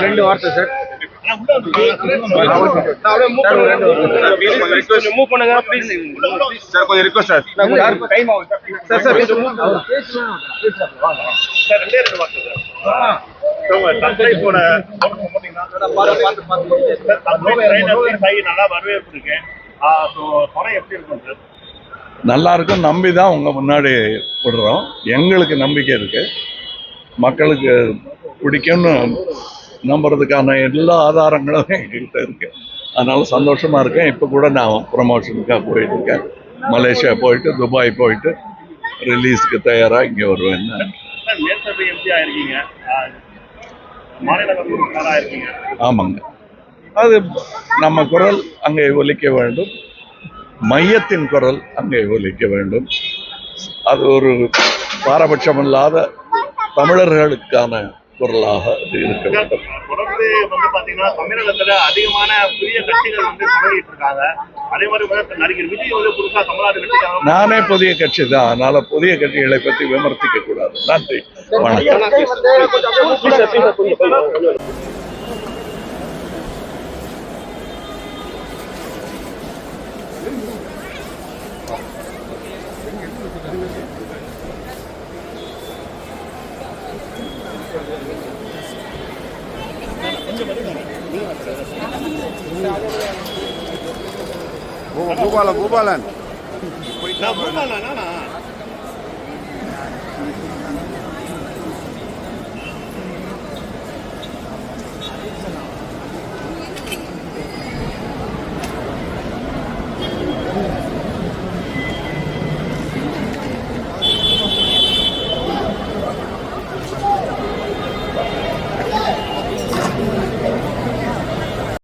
ரெண்டு வார்த்தை சார் ஒரு பண்ணுங்க. வந்து- சார் கொஞ்சம் ரிக்வஸ்ட் சார். time ஆகுது சார். சார், சார், கொஞ்சம் பண்ணுங்க. சார், ரெண்டே ரெண்டு வார்த்தை சார். நல்லா வரவேற்பு இருக்கு. எப்படி இருக்கும் சார்? நல்லா இருக்கும் நம்பி தான் உங்கள் முன்னாடி விடுறோம் எங்களுக்கு நம்பிக்கை இருக்குது மக்களுக்கு பிடிக்கும்னு நம்புறதுக்கான எல்லா ஆதாரங்களும் எங்கள்கிட்ட இருக்குது அதனால் சந்தோஷமாக இருக்கேன். இப்போ கூட நான் ப்ரமோஷனுக்காக போயிட்டு இருக்கேன் மலேசியா போயிட்டு துபாய் போயிட்டு ரிலீஸ்க்கு தயாராக இங்கே வருவேன். ஆமாங்க. அது நம்ம குரல் அங்கே ஒலிக்க வேண்டும். மையத்தின் குரல் அங்கே ஒலிக்க வேண்டும். அது ஒரு பாரபட்சமில்லாத தமிழர்களுக்கான குரலாக அது இருக்க வேண்டும். தொடர்ந்து வந்து பாத்தீங்கன்னா தமிழகத்துல அதிகமான புதிய கட்சிகள் வந்து தொடங்கிட்டு இருக்காங்க அதே மாதிரி நடிகர் விஜய் வந்து புதுசா தமிழ்நாடு கட்சிக்காக நானே புதிய கட்சி தான். அதனால புதிய கட்சிகளை பற்றி விமர்சிக்க கூடாது. நன்றி. வணக்கம். பூபாலன் பூபாலன் நான் பூமாலா,